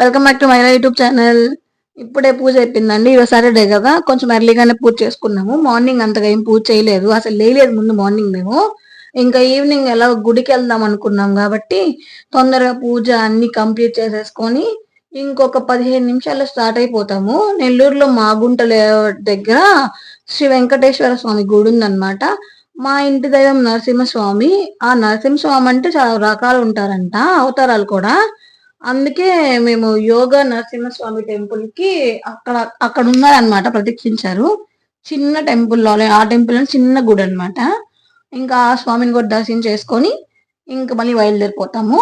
Welcome back to my YouTube channel. ఇప్పుడే పూజ అయిపోయిందండి. ఈరోజు సాటర్డే కదా. కొంచెం ఎర్లీగానే పూజ చేసుకున్నాము. మార్నింగ్ అంతగా ఏం పూజ చేయలేదు. అసలు లేలేదు ముందు మార్నింగ్ మేము. ఇంకా ఈవినింగ్ ఎలా గుడికి వెళ్దాం అనుకున్నాం కాబట్టి తొందరగా పూజ అన్ని కంప్లీట్ చేసేసుకొని ఇంకొక పదిహేను నిమిషాల్లో స్టార్ట్ అయిపోతాము. నెల్లూరులో మాగుంటల దగ్గర శ్రీ వెంకటేశ్వర స్వామి గుడి ఉందన్నమాట. మా ఇంటి దైవం నరసింహస్వామి. ఆ నరసింహస్వామి అంటే చాలా రకాలు ఉంటారంట. అవతారాలు కూడా. అందుకే మేము యోగా నరసింహస్వామి టెంపుల్కి అక్కడ అక్కడ ఉన్నారనమాట ప్రతీక్షించారు చిన్న టెంపుల్ ఆ టెంపుల్ చిన్న గుడి అనమాట ఇంకా ఆ స్వామిని కూడా దర్శనం చేసుకొని ఇంకా మళ్ళీ బయలుదేరిపోతాము.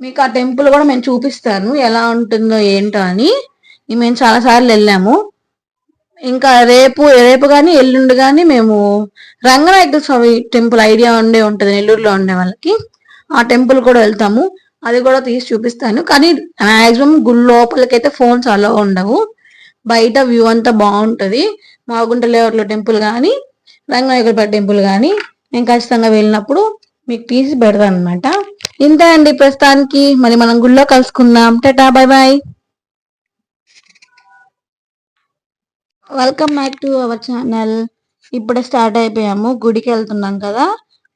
మీకు ఆ టెంపుల్ కూడా మేము చూపిస్తాను ఎలా ఉంటుందో ఏంటో అని. మేము చాలా సార్లు వెళ్ళాము. ఇంకా రేపు రేపు కానీ ఎల్లుండి కానీ మేము రంగనాయక స్వామి టెంపుల్ ఐడియా ఉండే ఉంటుంది నెల్లూరులో ఉండే వాళ్ళకి. ఆ టెంపుల్ కూడా వెళ్తాము. అది కూడా తీసి చూపిస్తాను. కానీ మాక్సిమం గుడి లోపలికైతే ఫోన్స్ అలా ఉండవు. బయట వ్యూ అంతా బాగుంటుంది. మాగుంట లేఅవుట్లో టెంపుల్ కానీ రంగనాయకుడిపేట టెంపుల్ కానీ నేను ఖచ్చితంగా వెళ్ళినప్పుడు మీకు తీసి పెడతాను అనమాట ఇంతే అండి ప్రస్తుతానికి. మరి మనం గుళ్ళో కలుసుకుందాం. Tata bye bye welcome back to our channel. ఇప్పుడే స్టార్ట్ అయిపోయాము. గుడికి వెళ్తున్నాం కదా.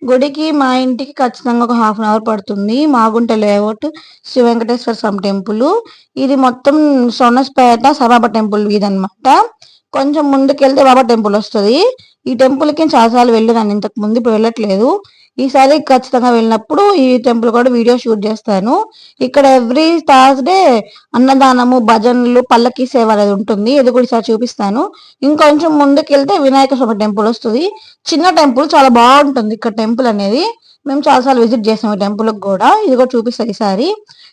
గుడికి మా ఇంటికి ఖచ్చితంగా ఒక హాఫ్ అన్ అవర్ పడుతుంది. మాగుంట లేఅవుట్ శ్రీ వెంకటేశ్వర స్వామి టెంపుల్ ఇది మొత్తం సొనస్పేట సబాబా టెంపుల్ ఇది అనమాట కొంచెం ముందుకెళ్తే బాబా టెంపుల్ వస్తుంది. ఈ టెంపుల్కి చాలాసార్లు వెళ్ళాను ఇంతకు ముందు ఇప్పుడు వెళ్ళట్లేదు. ఈసారి ఖచ్చితంగా వెళ్ళినప్పుడు ఈ టెంపుల్ కూడా వీడియో షూట్ చేస్తాను. ఇక్కడ ఎవ్రీ థర్స్డే అన్నదానము భజనలు పల్లకి సేవ అనేది ఉంటుంది. ఇది కూడా ఈసారి చూపిస్తాను. ఇంకొంచెం ముందుకు వెళ్తే వినాయక స్వామి టెంపుల్ వస్తుంది. చిన్న టెంపుల్ చాలా బాగుంటుంది ఇక్కడ టెంపుల్ అనేది. మేము చాలాసార్లు విజిట్ చేసాము ఈ టెంపుల్ కూడా. ఇది కూడా చూపిస్తాను ఈసారి.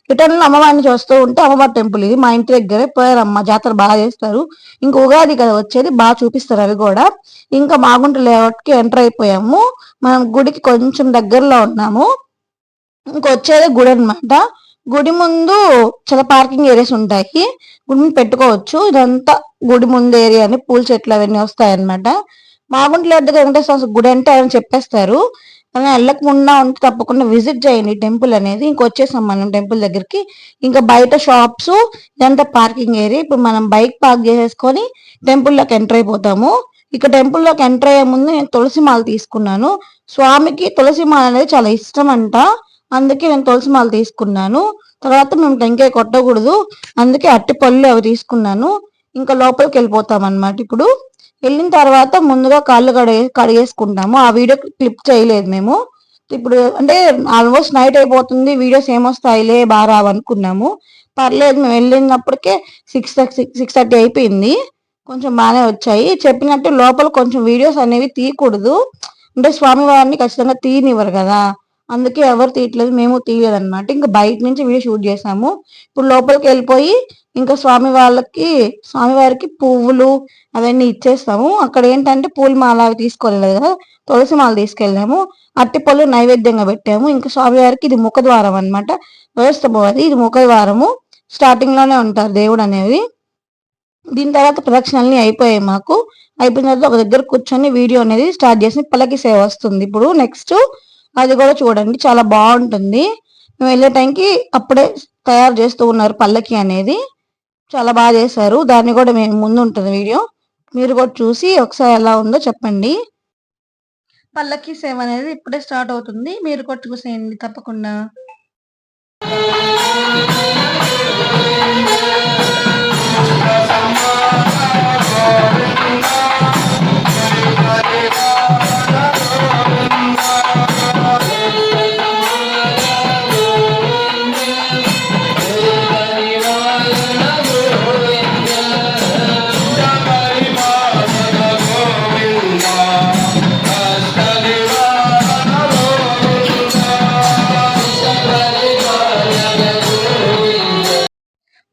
రిటర్న్ అమ్మవారిని చూస్తూ ఉంటే అమ్మవారి టెంపుల్ ఇది. మా ఇంటి దగ్గరే పోయారమ్మ. జాతర బాగా చేస్తారు. ఇంకా ఉగాది కదా వచ్చేది. బాగా చూపిస్తారు అవి కూడా. ఇంకా మాగుంట లేఅవుట్ ఎంటర్ అయిపోయాము. మనం గుడికి కొంచెం దగ్గరలో ఉన్నాము. ఇంకొచ్చేది గుడి అనమాట గుడి ముందు చాలా పార్కింగ్ ఏరియాస్ ఉంటాయి. గుడి ముందు పెట్టుకోవచ్చు. ఇదంతా గుడి ముందు ఏరియా అని పూల చెట్లు అవన్నీ వస్తాయి అనమాట మాగుంట దగ్గర వెంకటేశ్వర గుడి అంటే ఆయన చెప్పేస్తారు. అలా వెళ్ళకుండా ఉంటే తప్పకుండా విజిట్ చేయండి టెంపుల్ అనేది. ఇంకొచ్చేసాం మనం టెంపుల్ దగ్గరికి. ఇంకా బయట షాప్స్ ఇదంతా పార్కింగ్ ఏరియా. ఇప్పుడు మనం బైక్ పార్క్ చేసేసుకొని టెంపుల్లోకి ఎంటర్ అయిపోతాము. ఇక టెంపుల్లోకి ఎంటర్ అయ్యే ముందు నేను తులసి మాల తీసుకున్నాను. స్వామికి తులసి మాల అనేది చాలా ఇష్టం అంట. అందుకే నేను తులసి మాల తీసుకున్నాను. తర్వాత మేము టెంకాయ కొట్టకూడదు. అందుకే అట్టి పళ్ళు అవి తీసుకున్నాను. ఇంకా లోపలికి వెళ్ళిపోతాం అనమాట ఇప్పుడు. వెళ్ళిన తర్వాత ముందుగా కాళ్ళు కడ కడిగేసుకుంటాము. ఆ వీడియో క్లిప్ చేయలేదు మేము. ఇప్పుడు అంటే ఆల్మోస్ట్ నైట్ అయిపోతుంది. వీడియోస్ ఏమొస్తాయిలే? బాగా రావనుకున్నాము. పర్లేదు మేము వెళ్ళినప్పటికే సిక్స్ సిక్స్ థర్టీ అయిపోయింది. కొంచెం బాగానే వచ్చాయి. చెప్పినట్టు లోపల కొంచెం వీడియోస్ అనేవి తీయకూడదు. అంటే స్వామివారిని ఖచ్చితంగా తీయనివ్వరు కదా. అందుకే ఎవరు తీయట్లేదు మేము తీయలేదు అనమాట ఇంకా బయట నుంచి వీడియో షూట్ చేసాము. ఇప్పుడు లోపలికి వెళ్ళిపోయి ఇంకా స్వామి వాళ్ళకి స్వామివారికి పువ్వులు అవన్నీ ఇచ్చేస్తాము. అక్కడ ఏంటంటే పూల మాల అవి తీసుకోలేదు కదా. తులసి మాల తీసుకెళ్ళాము. అట్టి పళ్ళు నైవేద్యంగా పెట్టాము. ఇంకా స్వామివారికి ఇది ముఖద్వారం అనమాట వ్యవస్థ ఇది ముఖద్వారము. స్టార్టింగ్లోనే ఉంటారు దేవుడు అనేది దీని తర్వాత ప్రదక్షిణల్ని అయిపోయాయి మాకు. అయిపోయిన తర్వాత ఒక దగ్గర కూర్చొని వీడియో అనేది స్టార్ట్ చేసి పల్లకి సేవ వస్తుంది. ఇప్పుడు నెక్స్ట్ అది కూడా చూడండి చాలా బాగుంటుంది. మేము వెళ్ళే టైంకి అప్పుడే తయారు చేస్తూ ఉన్నారు పల్లకి అనేది. చాలా బాగా చేశారు. దాన్ని కూడా మేము ముందు ఉంటుంది వీడియో. మీరు కూడా చూసి ఒకసారి ఎలా ఉందో చెప్పండి. పల్లకి సేవ అనేది ఇప్పుడే స్టార్ట్ అవుతుంది. మీరు కూడా చూసేయండి తప్పకుండా.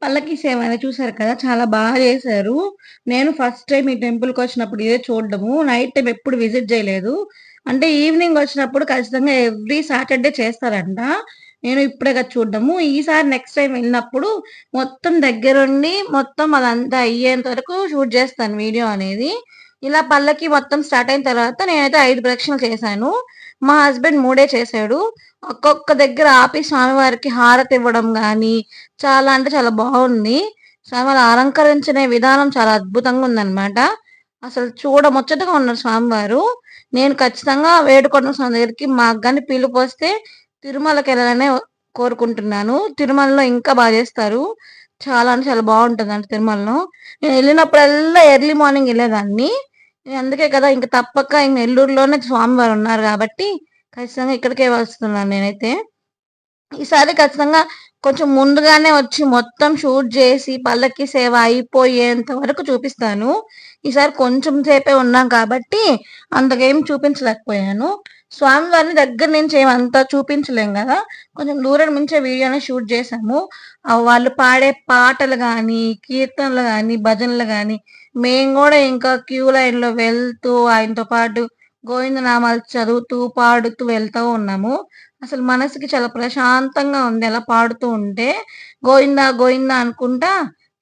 పల్లకి సేవ అనేది చూసారు కదా చాలా బాగా చేశారు. నేను ఫస్ట్ టైం ఈ టెంపుల్కి వచ్చినప్పుడు ఇదే చూడడము. నైట్ టైం ఎప్పుడు విజిట్ చేయలేదు. అంటే ఈవినింగ్ వచ్చినప్పుడు ఖచ్చితంగా ఎవ్రీ సాటర్డే చేస్తారంట. నేను ఇప్పుడే కదా చూడడము. ఈసారి నెక్స్ట్ టైం వెళ్ళినప్పుడు మొత్తం దగ్గరుండి మొత్తం అదంతా అయ్యేంత వరకు షూట్ చేస్తాను వీడియో అనేది. ఇలా పళ్ళకి మొత్తం స్టార్ట్ అయిన తర్వాత నేనైతే ఐదు ప్రదక్షిణలు చేశాను. మా హస్బెండ్ మూడే చేశాడు. ఒక్కొక్క దగ్గర ఆపి స్వామివారికి హారతి ఇవ్వడం కానీ చాలా అంటే చాలా బాగుంది. స్వామివారు అలంకరించిన విధానం చాలా అద్భుతంగా ఉందన్నమాట. అసలు చూడ ముచ్చటగా ఉన్నారు స్వామివారు. నేను ఖచ్చితంగా వేడుకొండ స్వామి దగ్గరికి మాకు కానీ పిలుపు వస్తే తిరుమలకి వెళ్ళాలనే కోరుకుంటున్నాను. తిరుమలలో ఇంకా బాగా చేస్తారు. చాలా అంటే చాలా బాగుంటుంది అంటే తిరుమలలో. నేను వెళ్ళినప్పుడల్లా ఎర్లీ మార్నింగ్ వెళ్ళేదాన్ని. అందుకే కదా ఇంక తప్పక ఇంక నెల్లూరులోనే స్వామివారు ఉన్నారు కాబట్టి ఖచ్చితంగా ఇక్కడికే వస్తున్నాను నేనైతే. ఈసారి ఖచ్చితంగా కొంచెం ముందుగానే వచ్చి మొత్తం షూట్ చేసి పల్లకి సేవ అయిపోయేంత వరకు చూపిస్తాను. ఈసారి కొంచెం సేపే ఉన్నాం కాబట్టి అంతకేం చూపించలేకపోయాను. స్వామివారిని దగ్గర నుంచి ఏమంతా చూపించలేం కదా కొంచెం దూరం నుంచే వీడియోని షూట్ చేసాము వాళ్ళు పాడే పాటలు కానీ కీర్తనలు కానీ భజనలు కానీ మేము కూడా ఇంకా క్యూ లైన్లో వెళ్తూ ఆయనతో పాటు గోవిందనామాలు చదువుతూ పాడుతూ వెళ్తూ ఉన్నాము. అసలు మనసుకి చాలా ప్రశాంతంగా ఉంది అలా పాడుతూ ఉంటే. గోవిందా గోవిందా అనుకుంటా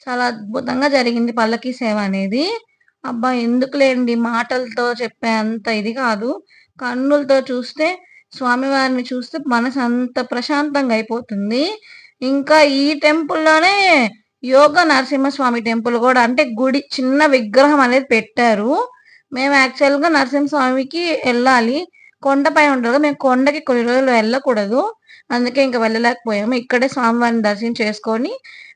చాలా అద్భుతంగా జరిగింది పల్లకి సేవ అనేది. అబ్బా ఎందుకులేండి మాటలతో చెప్పే అంత ఇది కాదు. కన్నులతో చూస్తే స్వామివారిని చూస్తే మనసు అంత ప్రశాంతంగా అయిపోతుంది. ఇంకా ఈ టెంపుల్లోనే యోగ నరసింహస్వామి టెంపుల్ కూడా అంటే గుడి చిన్న విగ్రహం అనేది పెట్టారు. మేము యాక్చువల్గా నరసింహస్వామికి వెళ్ళాలి. కొండపై ఉండదు మేము కొండకి కొన్ని రోజులు వెళ్ళకూడదు. అందుకే ఇంకా వెళ్ళలేకపోయాము. ఇక్కడే స్వామివారిని దర్శనం చేసుకొని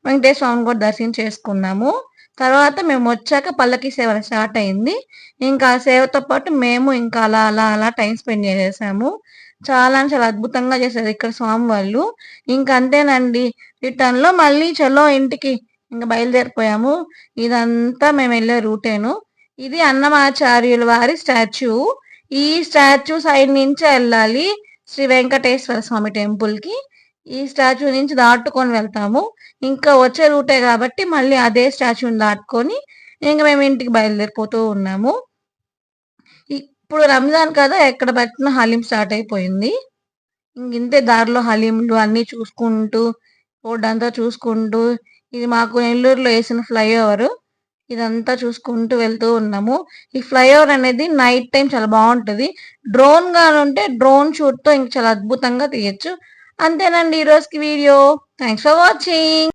వెంకటేశ్వర స్వామిని కూడా దర్శనం చేసుకున్నాము. తర్వాత మేము వచ్చాక పల్లకి సేవ స్టార్ట్ అయింది. ఇంకా ఆ సేవతో పాటు మేము ఇంకా అలా అలా అలా టైం స్పెండ్ చేసేసాము. చాలా చాలా అద్భుతంగా చేశారు ఇక్కడ స్వామి వాళ్ళు ఇంకా అంతేనండి. రిటర్న్లో మళ్ళీ చలో ఇంటికి ఇంకా బయలుదేరిపోయాము. ఇదంతా మేము వెళ్ళే రూటేను ఇది అన్నమాచార్యుల వారి స్టాచ్యూ. ఈ స్టాచ్యూ సైడ్ నుంచి వెళ్ళాలి శ్రీ వెంకటేశ్వర స్వామి టెంపుల్కి. ఈ స్టాచ్యూ నుంచి దాటుకొని వెళ్తాము. ఇంకా వచ్చే రూటే కాబట్టి మళ్ళీ అదే స్టాచ్యూని దాటుకొని ఇంకా మేము ఇంటికి బయలుదేరిపోతూ ఉన్నాము. ఇప్పుడు రంజాన్ కదా ఎక్కడ పెట్టిన హలీం స్టార్ట్ అయిపోయింది. ఇంతే దారిలో హలీంలు అన్నీ చూసుకుంటూ రోడ్ అంతా చూసుకుంటూ ఇది మాకు నెల్లూరులో వేసిన ఫ్లైఓవర్. ఇదంతా చూసుకుంటూ వెళ్తూ ఉన్నాము. ఈ ఫ్లైఓవర్ అనేది నైట్ టైం చాలా బాగుంటుంది. డ్రోన్గా ఉంటే డ్రోన్ షూట్తో ఇంకా ఇంక చాలా అద్భుతంగా తీయచ్చు. అంతేనండి ఈ వీడియో. Thanks for watching